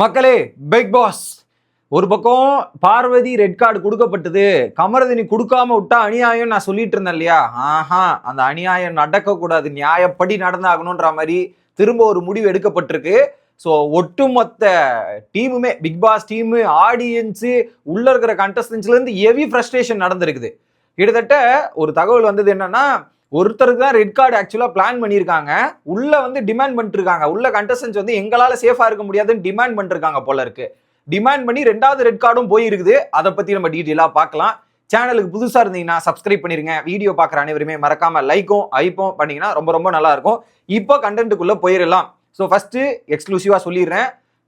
மக்களே big pass ஒரு பக்கம் பார்வதி ரெட் கார்டு கொடுக்கப்பட்டது. கமரதினி கொடுக்காம விட்டா அநியாயம் நான் சொல்லிட்டு இருந்தேன் இல்லையா? ஆஹா அந்த அநியாயம் நடக்கக்கூடாது. நியாயப்படி நடந்தாகணுன்ற மாதிரி திரும்ப ஒரு முடிவு எடுக்கப்பட்டிருக்கு. ஸோ ஒட்டுமொத்த டீமுமே பிக் பாஸ் டீமு ஆடியன்ஸு உள்ள இருக்கிற கண்டஸ்டன்ஸ்லேருந்து எவி ஹெவி ஃப்ரஸ்ட்ரேஷன் நடந்திருக்குது. கிட்டத்தட்ட ஒரு தகவல் வந்தது என்னன்னா ஒருத்தருக்கு தான் ரெட் கார்டு ஆக்சுவலாக பிளான் பண்ணியிருக்காங்க. உள்ள வந்து டிமாண்ட் பண்ணிருக்காங்க. உள்ள கண்டஸ்டன்ஸ் வந்து எங்களால் சேஃபாக இருக்க முடியாதுன்னு டிமாண்ட் பண்ணிருக்காங்க போல இருக்கு. டிமாண்ட் பண்ணி ரெண்டாவது ரெட் கார்டும் போயிருக்குது. அதை பற்றி நம்ம டீட்டெயிலாக பார்க்கலாம். சேனலுக்கு புதுசாக இருந்தீங்கன்னா சப்ஸ்கிரைப் பண்ணிருங்க. வீடியோ பார்க்குற அனைவருமே மறக்காம லைக்கும் ஐப்பும் பண்ணீங்கன்னா ரொம்ப ரொம்ப நல்லா இருக்கும். இப்போ கண்டென்ட்டுக்குள்ளே போயிடலாம் ஸோ ஃபர்ஸ்ட் எக்ஸ்க்ளூசிவாக சொல்லிடுறேன்.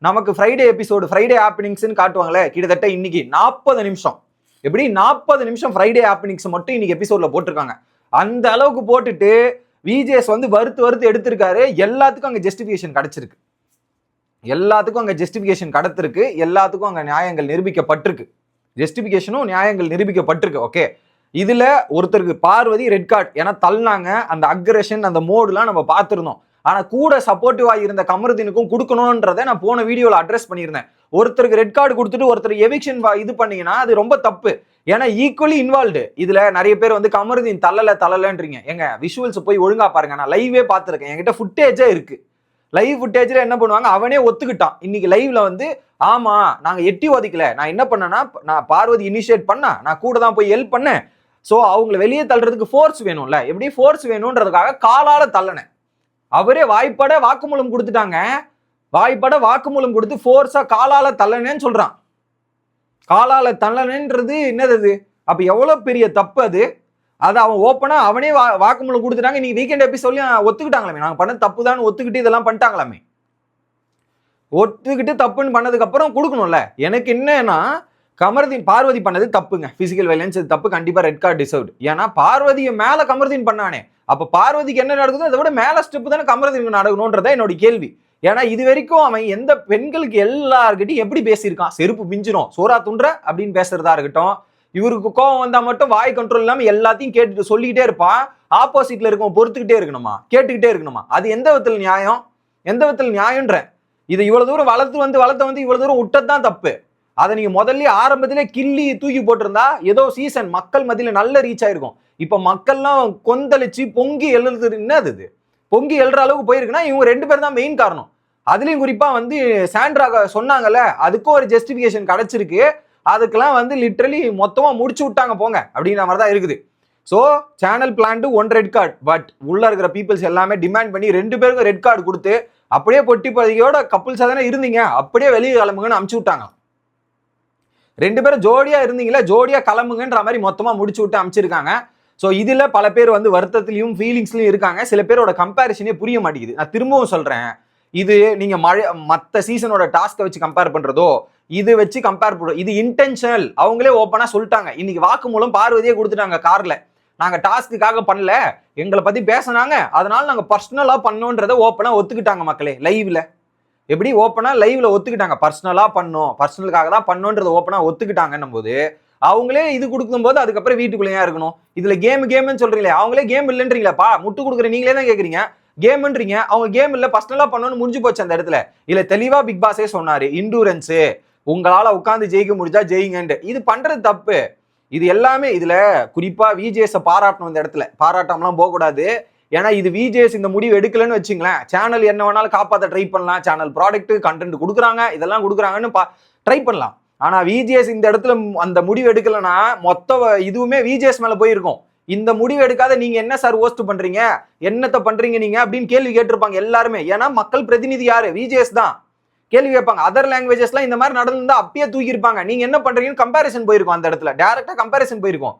நமக்கு ஃப்ரைடே எபிசோடு ஃப்ரைடே ஹாப்பனிங்ஸ்னு காட்டுவாங்களே கிட்டத்தட்ட இன்னைக்கு நாற்பது நிமிஷம். எப்படி? நாற்பது நிமிஷம் ஃப்ரைடே ஆப்பனிங்ஸ் மட்டும் இன்னைக்கு எபிசோட்ல போட்டிருக்காங்க. அந்த அளவுக்கு போட்டுட்டு விஜேஎஸ் வந்து வறுத்து வறுத்து எடுத்திருக்காரு. எல்லாத்துக்கும் அங்கே ஜஸ்டிஃபிகேஷன் கிடைச்சிருக்கு. எல்லாத்துக்கும் அங்கே ஜஸ்டிஃபிகேஷன் கிடத்திருக்கு. எல்லாத்துக்கும் அங்கே நியாயங்கள் நிரூபிக்கப்பட்டிருக்கு. ஜஸ்டிஃபிகேஷனும் நியாயங்கள் நிரூபிக்கப்பட்டிருக்கு. ஓகே இதில் ஒருத்தருக்கு பார்வதி ரெட் கார்டு ஏன்னா தள்ளினாங்க. அந்த அக்ரஷன் அந்த மோடுலாம் நம்ம பார்த்துருந்தோம். ஆனால் கூட சப்போர்ட்டிவாக இருந்த கமருதீனுக்கும் கொடுக்கணுன்றதை நான் போன வீடியோவில் அட்ரஸ் பண்ணியிருந்தேன். ஒருத்தருக்கு ரெட் கார்டு கொடுத்துட்டு ஒருத்தர் எவிக்ஷன் இது பண்ணீங்கன்னா அது ரொம்ப தப்பு. ஏன்னா ஈக்குவலி இன்வால்வ்டு இதுல நிறைய பேர் வந்து கமருதீன் தள்ளல தள்ளலன்றீங்க. எங்க விஷுவல்ஸ் போய் ஒழுங்கா பாருங்க. நான் லைவே பார்த்துருக்கேன். என்கிட்ட ஃபுட்டேஜே இருக்கு. லைவ் ஃபுட்டேஜ்ல என்ன பண்ணுவாங்க? அவனே ஒத்துக்கிட்டான். இன்னைக்கு லைவ்ல வந்து ஆமா நாங்க எட்டி ஒதைக்கல. நான் என்ன பண்ணேன்னா நான் பார்வதி இனிஷியேட் பண்ணா நான் கூட தான் போய் ஹெல்ப் பண்ணேன். ஸோ அவங்கள வெளியே தள்ளுறதுக்கு ஃபோர்ஸ் வேணும்ல. எப்படி ஃபோர்ஸ் வேணுன்றதுக்காக காலால தள்ளனேன். அவரே வாய்ப்பட வாக்குமூலம் கொடுத்துட்டாங்க. வாய்ப்பட வாக்குமூலம் கொடுத்து ஃபோர்ஸா காலால தள்ளனேன்னு சொல்றான். காலால தள்ளனன்றது என்னது அது? அப்ப எவ்வளவு பெரிய தப்பு அது? அதை அவன் ஓப்பனா அவனே வா வாக்குமூலம் கொடுத்துட்டாங்க. நீ வீக்கெண்ட் எபிசோட்லயும் ஒத்துக்கிட்டாங்களாமே. நாங்க பண்ண தப்பு தான். ஒத்துக்கிட்டு இதெல்லாம் பண்ணிட்டாங்களாமே. ஒத்துக்கிட்டு தப்புன்னு பண்ணதுக்கு அப்புறம் கொடுக்கணும்ல. எனக்கு என்னன்னா கமர்தீன் பார்வதி பண்ணது தப்புங்க. பிசிக்கல் வைலன்ஸ் இது தப்பு. கண்டிப்பா ரெட் கார்டு டிசர்வ்டு ஏன்னா பார்வதியை மேல கமர்தீன் பண்ணானே. அப்ப பார்வதிக்கு என்ன நடக்குதோ அதை விட மேல ஸ்டெப் தானே கமர்தீனுக்கு நடக்கணும்ன்றதா என்னோட கேள்வி. ஏன்னா இது வரைக்கும் அவன் எந்த பெண்களுக்கு எல்லார்கிட்டையும் எப்படி பேசியிருக்கான்? செருப்பு பிஞ்சிரும் சோறா துன்ற அப்படின்னு பேசுறதா இருக்கட்டும். இவருக்கு கோவம் வந்தா மட்டும் வாய் கண்ட்ரோல் இல்லாம எல்லாத்தையும் கேட்டுட்டு சொல்லிக்கிட்டே இருப்பான். ஆப்போசிட்ல இருக்கவன் பொறுத்துக்கிட்டே இருக்கணுமா? கேட்டுக்கிட்டே இருக்கணுமா? அது எந்த விதத்தில் நியாயம்? எந்த விதத்தில் நியாயம்ன்ற? இதை இவ்வளவு தூரம் வளர்த்து வந்து வளர்த்து வந்து இவ்வளவு தூரம் விட்டதுதான் தப்பு. அதை நீங்க முதல்ல ஆரம்பத்திலே கிள்ளி தூக்கி போட்டிருந்தா ஏதோ சீசன் மக்கள் மத்தியில நல்ல ரீச் ஆயிருக்கும். இப்ப மக்கள்லாம் கொந்தளிச்சு பொங்கி எழுதுறது என்னது இது? பொங்கி எழுற அளவுக்கு போயிருக்குன்னா இவங்க ரெண்டு பேர் தான் மெயின் காரணம். அதுலேயும் குறிப்பாக வந்து சாண்ட்ரா சொன்னாங்கல்ல அதுக்கும் ஒரு ஜஸ்டிஃபிகேஷன் கிடச்சிருக்கு. அதுக்கெல்லாம் வந்து லிட்ரலி மொத்தமாக முடிச்சு விட்டாங்க போங்க அப்படிங்கிற மாதிரி தான் இருக்குது so channel planned one red card but உள்ளே இருக்கிற பீப்புள்ஸ் எல்லாமே டிமாண்ட் பண்ணி ரெண்டு பேருக்கும் ரெட் கார்டு கொடுத்து அப்படியே பொட்டி பதிகையோட கப்புள்ஸாக தானே இருந்தீங்க அப்படியே வெளியே கிளம்புங்கன்னு அமுச்சு விட்டாங்க. ரெண்டு பேரும் ஜோடியா இருந்தீங்களா ஜோடியா கிளம்புங்கன்ற மாதிரி மொத்தமா முடிச்சு விட்டு அமைச்சிருக்காங்க. ஸோ இதில் பல பேர் வந்து வருத்தத்திலையும் ஃபீலிங்ஸ்லையும் இருக்காங்க. சில பேரோட கம்பேரிஷனே புரிய மாட்டேங்குது. நான் திரும்பவும் சொல்றேன். இது நீங்க மழை மற்ற சீசனோட டாஸ்க்கை வச்சு கம்பேர் பண்றதோ இது வச்சு கம்பேர் பண்றோம் இது இன்டென்ஷனல் அவங்களே ஓப்பனா சொல்லிட்டாங்க. இன்னைக்கு வாக்கு மூலம் பார்வதியே கொடுத்துட்டாங்க கார்ல நாங்க டாஸ்க்குக்காக பண்ணல. எங்களை பத்தி பேசினாங்க. அதனால நாங்க பர்சனலா பண்ணோன்றத ஓப்பனா ஒத்துக்கிட்டாங்க மக்களே லைவ்ல எப்படி? ஓப்பனா லைவ்ல ஒத்துக்கிட்டாங்க. பர்சனலா பண்ணோம். பர்சனலுக்காக தான் பண்ணோன்றத ஓப்பனா ஒத்துக்கிட்டாங்கன்னும் போது அவங்களே இது கொடுக்கும்போது அதுக்கப்புறம் வீட்டுக்குள்ளேயா இருக்கணும். இதுல கேம் கேம்னு சொல்றீங்களே அவங்களே கேம் இல்லைன்றீங்களேப்பா. முட்டு கொடுக்குற நீங்களே தான் கேக்குறீங்க. கேம்ன்றீங்க அவங்க கேம் இல்லை பர்சனலாக பண்ணணும்னு முடிஞ்சு போச்சு அந்த இடத்துல. இல்லை தெளிவாக பிக் பாஸே சொன்னார் இண்டூரன்ஸு உங்களால் உட்காந்து ஜெயிக்க முடிஞ்சா ஜெயிங்கன்ட்டு. இது பண்ணுறது தப்பு. இது எல்லாமே இதில் குறிப்பாக விஜேஎஸை பாராட்டணும் இந்த இடத்துல. பாராட்டம்லாம் போகக்கூடாது. ஏன்னா இது விஜேஎஸ் இந்த முடிவு எடுக்கலன்னு வச்சுங்களேன். சேனல் என்ன வேணாலும் காப்பாற்ற ட்ரை பண்ணலாம். சேனல் ப்ராடக்ட் கண்டென்ட் கொடுக்குறாங்க இதெல்லாம் கொடுக்குறாங்கன்னு ட்ரை பண்ணலாம். ஆனால் விஜேஎஸ் இந்த இடத்துல அந்த முடிவு எடுக்கலைன்னா மொத்த இதுவுமே விஜேஎஸ் மேலே போயிருக்கும். இந்த முடிவு எடுக்காத நீங்க என்ன சார் ஓஸ்ட் பண்றீங்க? என்னத்த பண்றீங்க நீங்க? அப்படின்னு கேள்வி கேட்டிருப்பாங்க எல்லாருமே. ஏன்னா மக்கள் பிரதிநிதி யாரு? விஜேஎஸ் தான். கேள்வி கேட்பாங்க. அதர் லாங்குவேஜஸ்லாம் இந்த மாதிரி நடந்திருந்தா அப்பயே தூக்கியிருப்பாங்க. நீங்க என்ன பண்றீங்கன்னு கம்பாரிசன் போயிருக்கும் அந்த இடத்துல. டேரக்டா கம்பாரிசன் போயிருக்கும்.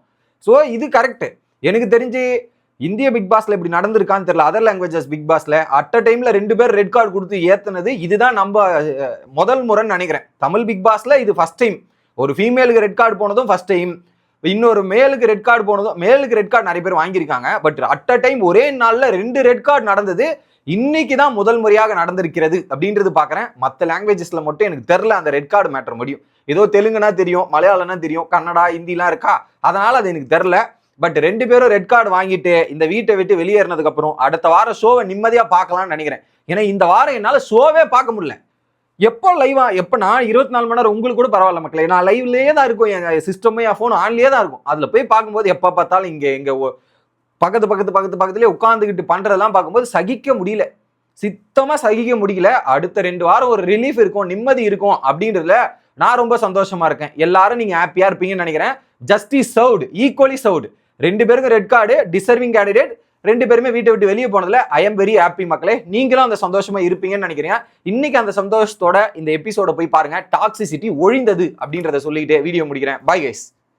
ஸோ இது கரெக்ட் எனக்கு தெரிஞ்சு இந்திய பிக் பாஸ்ல இப்படி நடந்திருக்கான்னு தெரியல. அதர் லாங்குவேஜஸ் பிக் பாஸ்ல அட் அ டைம்ல ரெண்டு பேர் ரெட் கார்டு கொடுத்து ஏத்துனது இதுதான் நம்ம முதல் முறைன்னு நினைக்கிறேன். தமிழ் பிக் பாஸ்ல இது ஃபர்ஸ்ட் டைம் ஒரு ஃபீமேலுக்கு ரெட் கார்டு போனதும் ஃபர்ஸ்ட் டைம் இன்னொரு மேலுக்கு ரெட் கார்டு போனதும் மேலுக்கு ரெட் கார்டு நிறைய பேர் வாங்கியிருக்காங்க. பட் அட் அ டைம் ஒரே நாளில் ரெண்டு ரெட் கார்டு நடந்தது. இன்னைக்கு தான் முதல் முறையாக நடந்திருக்கிறது அப்படின்றது பார்க்குறேன் மற்ற லாங்குவேஜஸில் மட்டும் எனக்கு தெரில அந்த ரெட் கார்டு மேட்டர் முடியும். ஏதோ தெலுங்குனா தெரியும் மலையாளம்னா தெரியும் கன்னடா ஹிந்திலாம் இருக்கா? அதனால் அது எனக்கு தெரில பட் ரெண்டு பேரும் ரெட் கார்டு வாங்கிட்டு இந்த வீட்டை விட்டு வெளியேறினதுக்கப்புறம் அடுத்த வாரம் ஷோவை நிம்மதியாக பார்க்கலாம்னு நினைக்கிறேன். ஏன்னா இந்த வாரம் என்னால் ஷோவே பார்க்க முடியல. எப்போ லைவா எப்போ நான் இருபத்தி நாலு மணி நேரம் உங்களுக்கு கூட பரவாயில்ல மக்களே. நான் லைவ்லேயே தான் இருக்கும். என் சிஸ்டமே என் ஃபோன் ஆன்லேயே தான் இருக்கும். அதில் போய் பார்க்கும்போது எப்போ பார்த்தாலும் இங்கே எங்கள் பக்கத்து பக்கத்து பக்கத்து பக்கத்துலேயே உட்காந்துக்கிட்டு பண்ணுறதெல்லாம் பார்க்கும்போது சகிக்க முடியல. சித்தமாக சகிக்க முடியல. அடுத்த ரெண்டு வாரம் ஒரு ரிலீஃப் இருக்கும் நிம்மதி இருக்கும் அப்படின்றதுல நான் ரொம்ப சந்தோஷமா இருக்கேன். எல்லாரும் நீங்கள் ஹாப்பியாக இருப்பீங்கன்னு நினைக்கிறேன். ஜஸ்டிஸ் சர்வ்டு ஈக்குவலி சவுடு ரெண்டு பேருக்கும் ரெட் கார்டு டிசர்விங் கேண்டிடேட் ரெண்டு பேருமே வீட்டை விட்டு வெளியே போனதுல ஐ எம் வெரி ஹாப்பி மக்களே. நீங்களும் அந்த சந்தோஷமா இருப்பீங்கன்னு நினைக்கிறேன் இன்னைக்கு அந்த சந்தோஷத்தோட இந்த எபிசோட போய் பாருங்க. டாக்ஸிசிட்டி ஒழிந்தது அப்படின்றத சொல்லிட்டு வீடியோ முடிக்கிறேன். Bye guys